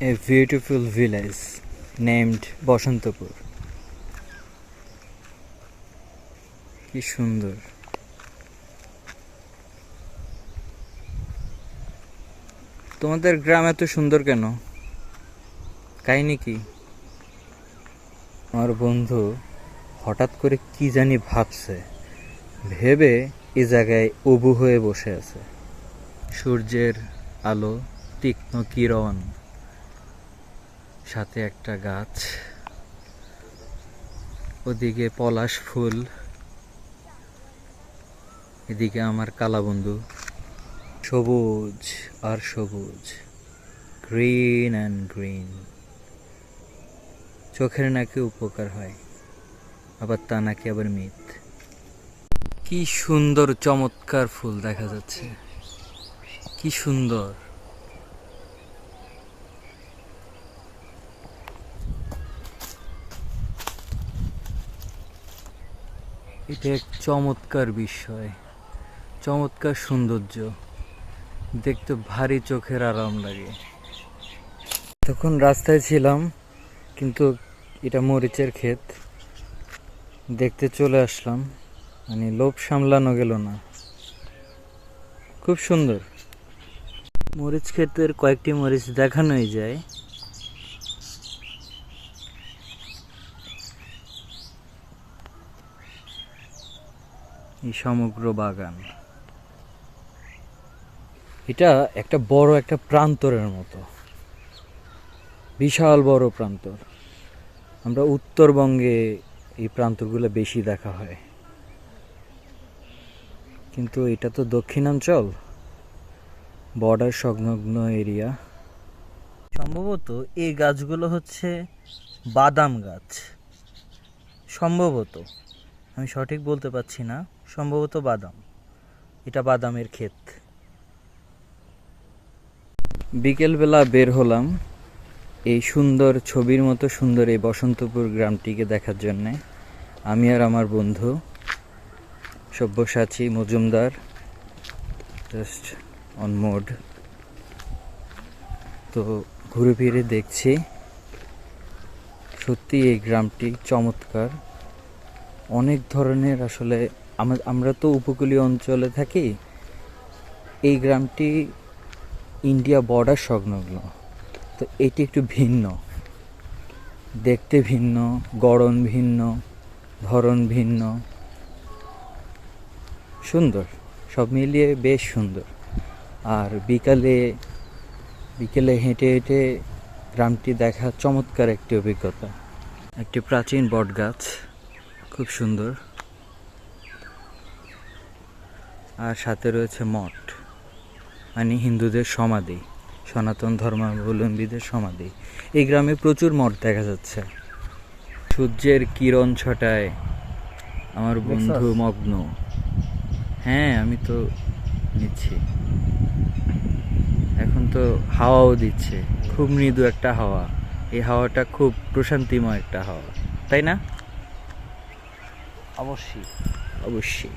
A beautiful village named Basantapur. কি সুন্দর। তোমাদের গ্রাম এত সুন্দর কেন? কাহিনী কি? আমার বন্ধু হঠাৎ করে কি জানি ভাবছে। ভেবে এ জায়গায় উবু হয়ে বসে আছে। সূর্যের আলো তীক্ষ্ণ কিরণ। সাথে একটা গাছ, ওদিকে পলাশ ফুল, এদিকে আমার কালা বন্ধু, সবুজ আর সবুজ, গ্রিন অ্যান্ড গ্রিন। চোখের নাকি উপকার হয়, আবার তা নাকি আবার মিথ। কি সুন্দর চমৎকার ফুল দেখা যাচ্ছে। কি সুন্দর। এটা এক চমৎকার বিষয়, চমৎকার সৌন্দর্য। দেখতে ভারী চোখের আরাম লাগে। তখন রাস্তায় ছিলাম, কিন্তু এটা মরিচের ক্ষেত। দেখতে চলে আসলাম মানে লোভ সামলানো গেল না। খুব সুন্দর। মরিচ ক্ষেতের কয়েকটি মরিচ দেখানোই যায়। এই সমগ্র বাগান। এটা একটা বড় একটা প্রান্তরের মতো। বিশাল বড় প্রান্তর। আমরা উত্তরবঙ্গে এই প্রান্তরগুলো বেশি দেখা হয়। কিন্তু এটা তো দক্ষিণাঞ্চল বর্ডার সংলগ্ন এরিয়া সম্ভবত এই গাছগুলো হচ্ছে বাদাম গাছ। সম্ভবত, আমি সঠিক বলতে পারছি না। সম্ভবত বাদাম। এটা বাদামের ক্ষেত। বিকেলবেলা বের হলাম এই সুন্দর ছবির মতো সুন্দর এই বসন্তপুর গ্রামটিকে দেখার জন্যে। আমি আর আমার বন্ধু Sabyasachi Majumdar just on mode তো ঘুরে ফিরে দেখছি সত্যি এই গ্রামটি চমৎকার। অনেক ধরনের আসলে আমরা তো উপকূলীয় অঞ্চলে থাকি। এই গ্রামটি ইন্ডিয়া বর্ডার সংলগ্ন। তো এটি একটু ভিন্ন। দেখতে ভিন্ন, গড়ন ভিন্ন, ধরন ভিন্ন। সুন্দর, সব মিলিয়ে বেশ সুন্দর। আর বিকালে, বিকেলে হেঁটে হেঁটে গ্রামটি দেখা চমৎকার একটি অভিজ্ঞতা। একটি প্রাচীন বট গাছ খুব সুন্দর। আর সাথে রয়েছে মঠ। মানে হিন্দুদের সমাধি সনাতন ধর্মাবলম্বীদের সমাধি। এই গ্রামে প্রচুর মঠ দেখা যাচ্ছে। সূর্যের কিরণ ছটায় আমার বন্ধু মগ্ন। হ্যাঁ আমি তো নিচ্ছি। এখন তো হাওয়াও দিচ্ছে। খুব মৃদু একটা হাওয়া। এই হাওয়াটা খুব প্রশান্তিময় একটা হাওয়া। তাই না? অবশ্যই। অবশ্যই।